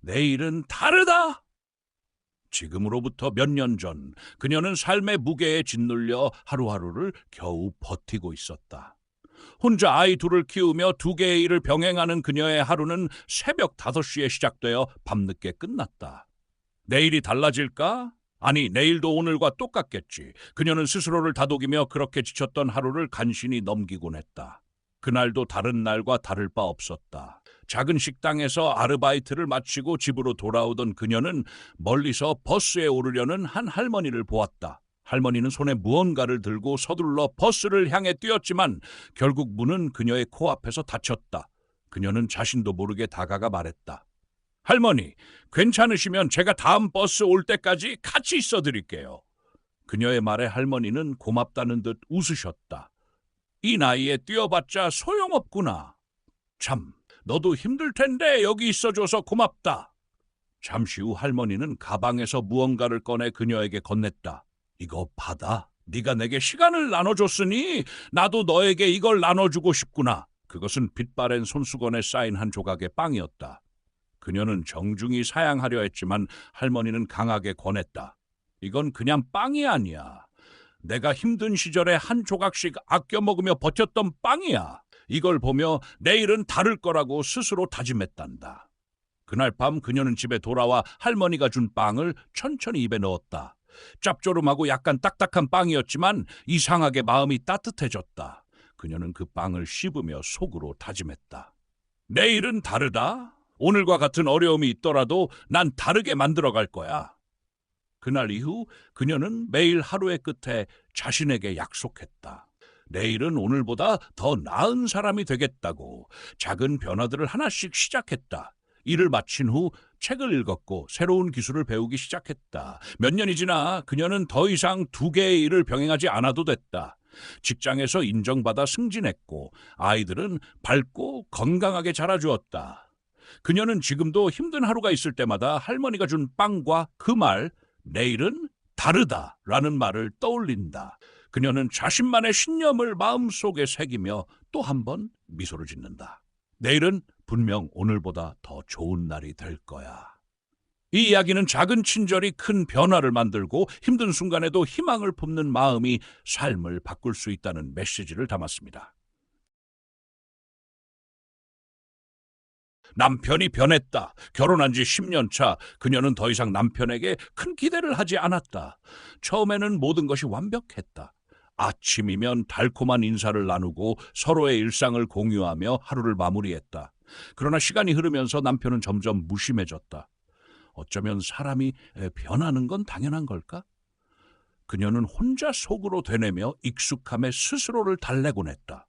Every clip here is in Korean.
내일은 다르다. 지금으로부터 몇 년 전 그녀는 삶의 무게에 짓눌려 하루하루를 겨우 버티고 있었다. 혼자 아이 둘을 키우며 두 개의 일을 병행하는 그녀의 하루는 새벽 5시에 시작되어 밤늦게 끝났다. 내일이 달라질까? 아니, 내일도 오늘과 똑같겠지. 그녀는 스스로를 다독이며 그렇게 지쳤던 하루를 간신히 넘기곤 했다. 그날도 다른 날과 다를 바 없었다. 작은 식당에서 아르바이트를 마치고 집으로 돌아오던 그녀는 멀리서 버스에 오르려는 한 할머니를 보았다. 할머니는 손에 무언가를 들고 서둘러 버스를 향해 뛰었지만 결국 문은 그녀의 코앞에서 닫혔다. 그녀는 자신도 모르게 다가가 말했다. 할머니, 괜찮으시면 제가 다음 버스 올 때까지 같이 있어 드릴게요. 그녀의 말에 할머니는 고맙다는 듯 웃으셨다. 이 나이에 뛰어봤자 소용없구나. 참, 너도 힘들 텐데 여기 있어줘서 고맙다. 잠시 후 할머니는 가방에서 무언가를 꺼내 그녀에게 건넸다. 이거 받아. 네가 내게 시간을 나눠줬으니 나도 너에게 이걸 나눠주고 싶구나. 그것은 빛바랜 손수건에 쌓인 한 조각의 빵이었다. 그녀는 정중히 사양하려 했지만 할머니는 강하게 권했다. 이건 그냥 빵이 아니야. 내가 힘든 시절에 한 조각씩 아껴 먹으며 버텼던 빵이야. 이걸 보며 내일은 다를 거라고 스스로 다짐했단다. 그날 밤 그녀는 집에 돌아와 할머니가 준 빵을 천천히 입에 넣었다. 짭조름하고 약간 딱딱한 빵이었지만 이상하게 마음이 따뜻해졌다. 그녀는 그 빵을 씹으며 속으로 다짐했다. 내일은 다르다. 오늘과 같은 어려움이 있더라도 난 다르게 만들어 갈 거야. 그날 이후 그녀는 매일 하루의 끝에 자신에게 약속했다. 내일은 오늘보다 더 나은 사람이 되겠다고 작은 변화들을 하나씩 시작했다. 일을 마친 후 책을 읽었고 새로운 기술을 배우기 시작했다. 몇 년이 지나 그녀는 더 이상 두 개의 일을 병행하지 않아도 됐다. 직장에서 인정받아 승진했고 아이들은 밝고 건강하게 자라주었다. 그녀는 지금도 힘든 하루가 있을 때마다 할머니가 준 빵과 그 말, 내일은 다르다 라는 말을 떠올린다. 그녀는 자신만의 신념을 마음속에 새기며 또 한 번 미소를 짓는다. 내일은 분명 오늘보다 더 좋은 날이 될 거야. 이 이야기는 작은 친절이 큰 변화를 만들고 힘든 순간에도 희망을 품는 마음이 삶을 바꿀 수 있다는 메시지를 담았습니다. 남편이 변했다. 결혼한 지 10년 차 그녀는 더 이상 남편에게 큰 기대를 하지 않았다. 처음에는 모든 것이 완벽했다. 아침이면 달콤한 인사를 나누고 서로의 일상을 공유하며 하루를 마무리했다. 그러나 시간이 흐르면서 남편은 점점 무심해졌다. 어쩌면 사람이 변하는 건 당연한 걸까? 그녀는 혼자 속으로 되뇌며 익숙함에 스스로를 달래곤 했다.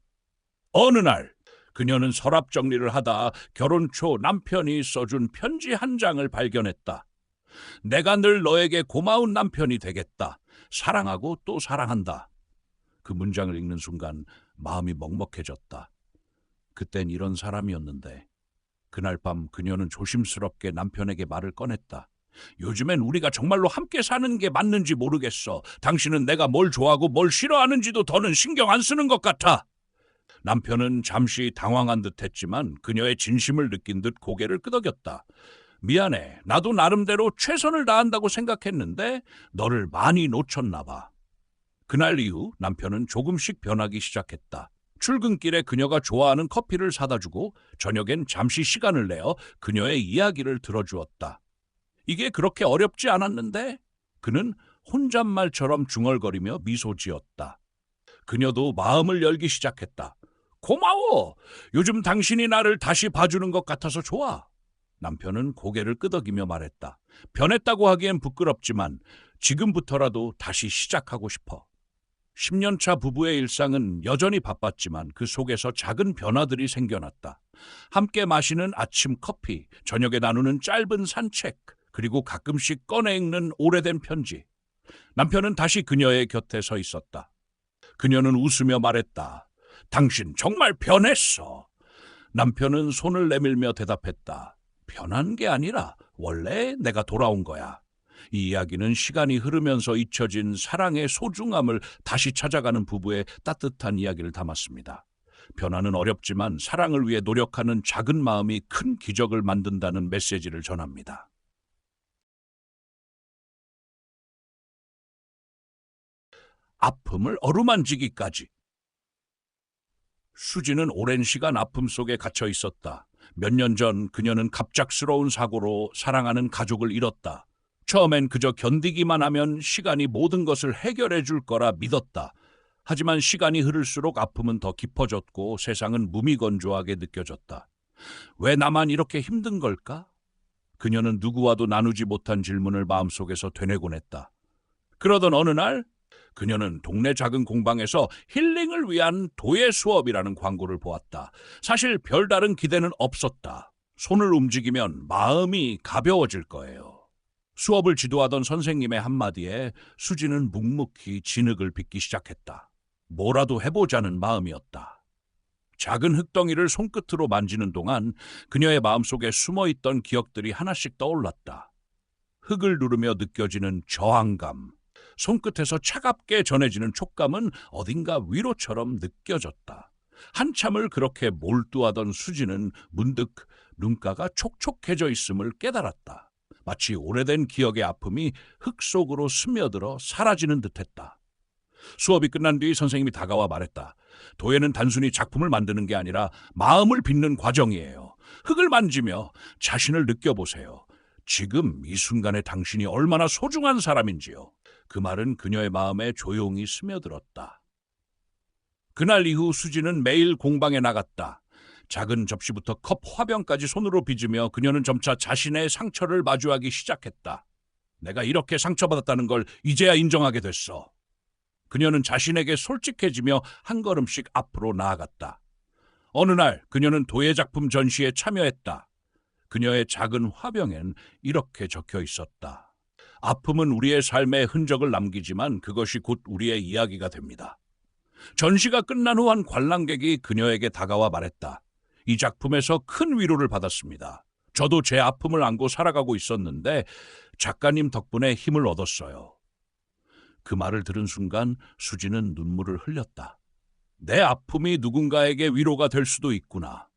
어느 날 그녀는 서랍 정리를 하다 결혼 초 남편이 써준 편지 한 장을 발견했다. 내가 늘 너에게 고마운 남편이 되겠다. 사랑하고 또 사랑한다. 그 문장을 읽는 순간 마음이 먹먹해졌다. 그땐 이런 사람이었는데 그날 밤 그녀는 조심스럽게 남편에게 말을 꺼냈다. 요즘엔 우리가 정말로 함께 사는 게 맞는지 모르겠어. 당신은 내가 뭘 좋아하고 뭘 싫어하는지도 더는 신경 안 쓰는 것 같아. 남편은 잠시 당황한 듯 했지만 그녀의 진심을 느낀 듯 고개를 끄덕였다. 미안해. 나도 나름대로 최선을 다한다고 생각했는데 너를 많이 놓쳤나 봐. 그날 이후 남편은 조금씩 변하기 시작했다. 출근길에 그녀가 좋아하는 커피를 사다 주고 저녁엔 잠시 시간을 내어 그녀의 이야기를 들어주었다. 이게 그렇게 어렵지 않았는데 그는 혼잣말처럼 중얼거리며 미소 지었다. 그녀도 마음을 열기 시작했다. 고마워. 요즘 당신이 나를 다시 봐주는 것 같아서 좋아. 남편은 고개를 끄덕이며 말했다. 변했다고 하기엔 부끄럽지만 지금부터라도 다시 시작하고 싶어. 10년차 부부의 일상은 여전히 바빴지만 그 속에서 작은 변화들이 생겨났다. 함께 마시는 아침 커피, 저녁에 나누는 짧은 산책, 그리고 가끔씩 꺼내 읽는 오래된 편지. 남편은 다시 그녀의 곁에 서 있었다. 그녀는 웃으며 말했다. 당신 정말 변했어. 남편은 손을 내밀며 대답했다. 변한 게 아니라 원래 내가 돌아온 거야. 이 이야기는 시간이 흐르면서 잊혀진 사랑의 소중함을 다시 찾아가는 부부의 따뜻한 이야기를 담았습니다. 변화는 어렵지만 사랑을 위해 노력하는 작은 마음이 큰 기적을 만든다는 메시지를 전합니다. 아픔을 어루만지기까지. 수지는 오랜 시간 아픔 속에 갇혀 있었다. 몇 년 전 그녀는 갑작스러운 사고로 사랑하는 가족을 잃었다. 처음엔 그저 견디기만 하면 시간이 모든 것을 해결해 줄 거라 믿었다. 하지만 시간이 흐를수록 아픔은 더 깊어졌고 세상은 무미건조하게 느껴졌다. 왜 나만 이렇게 힘든 걸까? 그녀는 누구와도 나누지 못한 질문을 마음속에서 되뇌곤 했다. 그러던 어느 날 그녀는 동네 작은 공방에서 힐링을 위한 도예 수업이라는 광고를 보았다. 사실 별다른 기대는 없었다. 손을 움직이면 마음이 가벼워질 거예요. 수업을 지도하던 선생님의 한마디에 수지는 묵묵히 진흙을 빚기 시작했다. 뭐라도 해보자는 마음이었다. 작은 흙덩이를 손끝으로 만지는 동안 그녀의 마음속에 숨어있던 기억들이 하나씩 떠올랐다. 흙을 누르며 느껴지는 저항감, 손끝에서 차갑게 전해지는 촉감은 어딘가 위로처럼 느껴졌다. 한참을 그렇게 몰두하던 수지는 문득 눈가가 촉촉해져 있음을 깨달았다. 마치 오래된 기억의 아픔이 흙 속으로 스며들어 사라지는 듯했다. 수업이 끝난 뒤 선생님이 다가와 말했다. 도예는 단순히 작품을 만드는 게 아니라 마음을 빚는 과정이에요. 흙을 만지며 자신을 느껴보세요. 지금 이 순간에 당신이 얼마나 소중한 사람인지요. 그 말은 그녀의 마음에 조용히 스며들었다. 그날 이후 수지는 매일 공방에 나갔다. 작은 접시부터 컵 화병까지 손으로 빚으며 그녀는 점차 자신의 상처를 마주하기 시작했다. 내가 이렇게 상처받았다는 걸 이제야 인정하게 됐어. 그녀는 자신에게 솔직해지며 한 걸음씩 앞으로 나아갔다. 어느 날 그녀는 도예 작품 전시에 참여했다. 그녀의 작은 화병엔 이렇게 적혀 있었다. 아픔은 우리의 삶에 흔적을 남기지만 그것이 곧 우리의 이야기가 됩니다. 전시가 끝난 후 한 관람객이 그녀에게 다가와 말했다. 이 작품에서 큰 위로를 받았습니다. 저도 제 아픔을 안고 살아가고 있었는데 작가님 덕분에 힘을 얻었어요. 그 말을 들은 순간 수지는 눈물을 흘렸다. 내 아픔이 누군가에게 위로가 될 수도 있구나.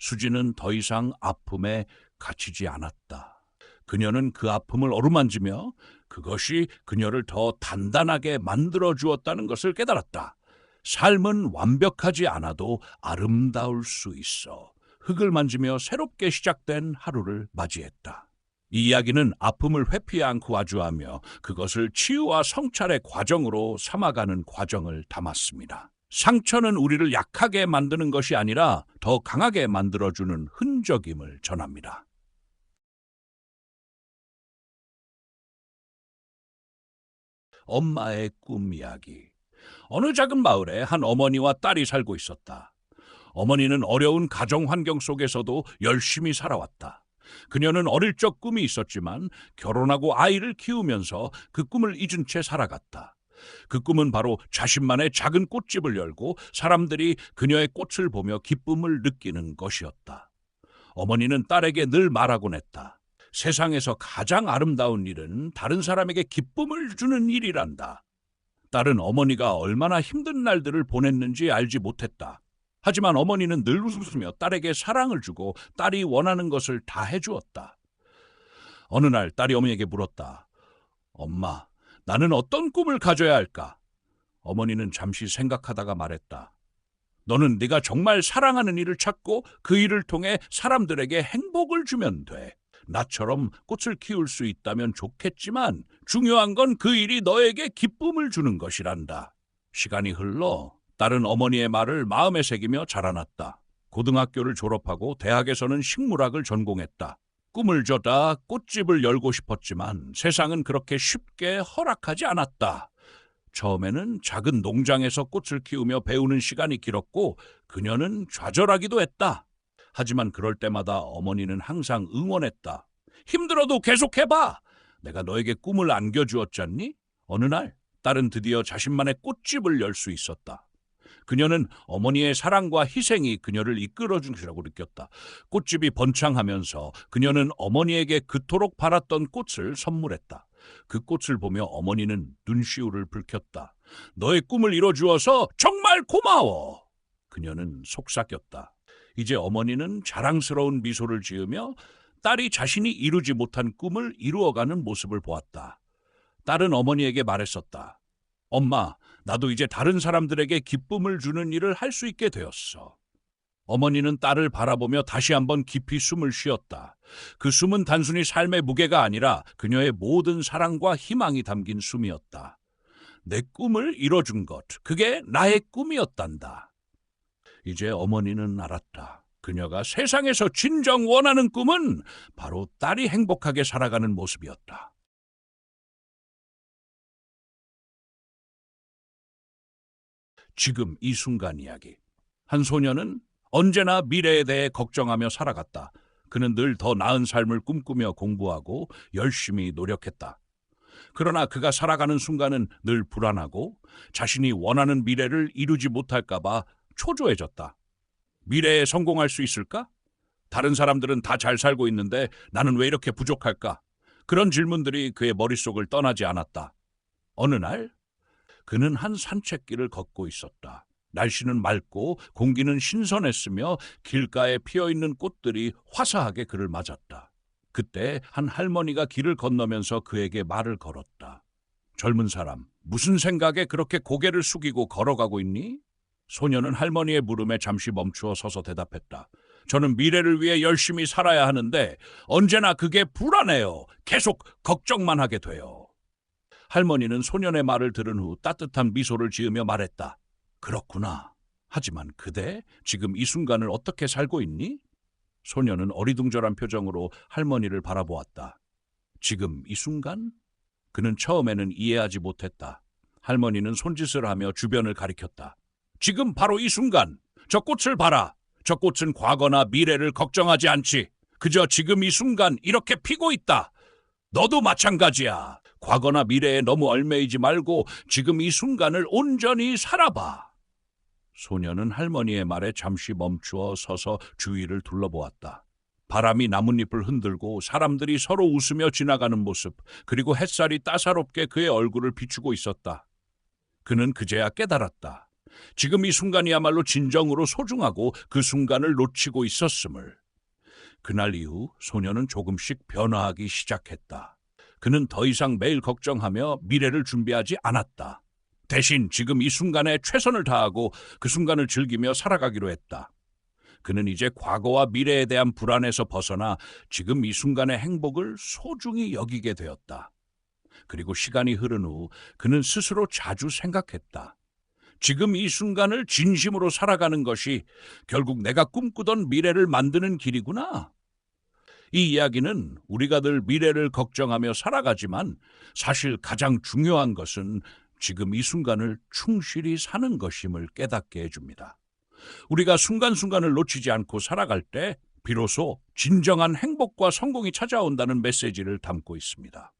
수지는 더 이상 아픔에 갇히지 않았다. 그녀는 그 아픔을 어루만지며 그것이 그녀를 더 단단하게 만들어 주었다는 것을 깨달았다. 삶은 완벽하지 않아도 아름다울 수 있어. 흙을 만지며 새롭게 시작된 하루를 맞이했다. 이 이야기는 아픔을 회피하지 않고 와주하며 그것을 치유와 성찰의 과정으로 삼아가는 과정을 담았습니다. 상처는 우리를 약하게 만드는 것이 아니라 더 강하게 만들어주는 흔적임을 전합니다. 엄마의 꿈 이야기. 어느 작은 마을에 한 어머니와 딸이 살고 있었다. 어머니는 어려운 가정 환경 속에서도 열심히 살아왔다. 그녀는 어릴 적 꿈이 있었지만 결혼하고 아이를 키우면서 그 꿈을 잊은 채 살아갔다. 그 꿈은 바로 자신만의 작은 꽃집을 열고 사람들이 그녀의 꽃을 보며 기쁨을 느끼는 것이었다. 어머니는 딸에게 늘 말하곤 했다. 세상에서 가장 아름다운 일은 다른 사람에게 기쁨을 주는 일이란다. 딸은 어머니가 얼마나 힘든 날들을 보냈는지 알지 못했다. 하지만 어머니는 늘 웃으며 딸에게 사랑을 주고 딸이 원하는 것을 다 해주었다. 어느 날 딸이 어머니에게 물었다. 엄마, 나는 어떤 꿈을 가져야 할까? 어머니는 잠시 생각하다가 말했다. 너는 네가 정말 사랑하는 일을 찾고 그 일을 통해 사람들에게 행복을 주면 돼. 나처럼 꽃을 키울 수 있다면 좋겠지만 중요한 건 그 일이 너에게 기쁨을 주는 것이란다. 시간이 흘러 딸은 어머니의 말을 마음에 새기며 자라났다. 고등학교를 졸업하고 대학에서는 식물학을 전공했다. 꿈을 져다 꽃집을 열고 싶었지만 세상은 그렇게 쉽게 허락하지 않았다. 처음에는 작은 농장에서 꽃을 키우며 배우는 시간이 길었고 그녀는 좌절하기도 했다. 하지만 그럴 때마다 어머니는 항상 응원했다. 힘들어도 계속해봐! 내가 너에게 꿈을 안겨주었잖니? 어느 날 딸은 드디어 자신만의 꽃집을 열 수 있었다. 그녀는 어머니의 사랑과 희생이 그녀를 이끌어준 것이라고 느꼈다. 꽃집이 번창하면서 그녀는 어머니에게 그토록 바랐던 꽃을 선물했다. 그 꽃을 보며 어머니는 눈시울을 붉혔다. 너의 꿈을 이뤄 주어서 정말 고마워. 그녀는 속삭였다. 이제 어머니는 자랑스러운 미소를 지으며 딸이 자신이 이루지 못한 꿈을 이루어가는 모습을 보았다. 딸은 어머니에게 말했었다. 엄마, 나도 이제 다른 사람들에게 기쁨을 주는 일을 할 수 있게 되었어. 어머니는 딸을 바라보며 다시 한번 깊이 숨을 쉬었다. 그 숨은 단순히 삶의 무게가 아니라 그녀의 모든 사랑과 희망이 담긴 숨이었다. 내 꿈을 이뤄준 것, 그게 나의 꿈이었단다. 이제 어머니는 알았다. 그녀가 세상에서 진정 원하는 꿈은 바로 딸이 행복하게 살아가는 모습이었다. 지금 이 순간 이야기. 한 소녀는 언제나 미래에 대해 걱정하며 살아갔다. 그는 늘 더 나은 삶을 꿈꾸며 공부하고 열심히 노력했다. 그러나 그가 살아가는 순간은 늘 불안하고 자신이 원하는 미래를 이루지 못할까봐 초조해졌다. 미래에 성공할 수 있을까? 다른 사람들은 다 잘 살고 있는데 나는 왜 이렇게 부족할까? 그런 질문들이 그의 머릿속을 떠나지 않았다. 어느 날 그는 한 산책길을 걷고 있었다. 날씨는 맑고 공기는 신선했으며 길가에 피어 있는 꽃들이 화사하게 그를 맞았다. 그때 한 할머니가 길을 건너면서 그에게 말을 걸었다. 젊은 사람, 무슨 생각에 그렇게 고개를 숙이고 걸어가고 있니? 소녀는 할머니의 물음에 잠시 멈추어 서서 대답했다. 저는 미래를 위해 열심히 살아야 하는데 언제나 그게 불안해요. 계속 걱정만 하게 돼요. 할머니는 소년의 말을 들은 후 따뜻한 미소를 지으며 말했다. 그렇구나. 하지만 그대 지금 이 순간을 어떻게 살고 있니? 소녀는 어리둥절한 표정으로 할머니를 바라보았다. 지금 이 순간? 그는 처음에는 이해하지 못했다. 할머니는 손짓을 하며 주변을 가리켰다. 지금 바로 이 순간, 저 꽃을 봐라. 저 꽃은 과거나 미래를 걱정하지 않지. 그저 지금 이 순간 이렇게 피고 있다. 너도 마찬가지야. 과거나 미래에 너무 얽매이지 말고 지금 이 순간을 온전히 살아봐. 소녀는 할머니의 말에 잠시 멈추어 서서 주위를 둘러보았다. 바람이 나뭇잎을 흔들고 사람들이 서로 웃으며 지나가는 모습, 그리고 햇살이 따사롭게 그의 얼굴을 비추고 있었다. 그는 그제야 깨달았다. 지금 이 순간이야말로 진정으로 소중하고 그 순간을 놓치고 있었음을. 그날 이후 소녀는 조금씩 변화하기 시작했다. 그는 더 이상 매일 걱정하며 미래를 준비하지 않았다. 대신 지금 이 순간에 최선을 다하고 그 순간을 즐기며 살아가기로 했다. 그는 이제 과거와 미래에 대한 불안에서 벗어나 지금 이 순간의 행복을 소중히 여기게 되었다. 그리고 시간이 흐른 후 그는 스스로 자주 생각했다. 지금 이 순간을 진심으로 살아가는 것이 결국 내가 꿈꾸던 미래를 만드는 길이구나. 이 이야기는 우리가 늘 미래를 걱정하며 살아가지만 사실 가장 중요한 것은 지금 이 순간을 충실히 사는 것임을 깨닫게 해줍니다. 우리가 순간순간을 놓치지 않고 살아갈 때 비로소 진정한 행복과 성공이 찾아온다는 메시지를 담고 있습니다.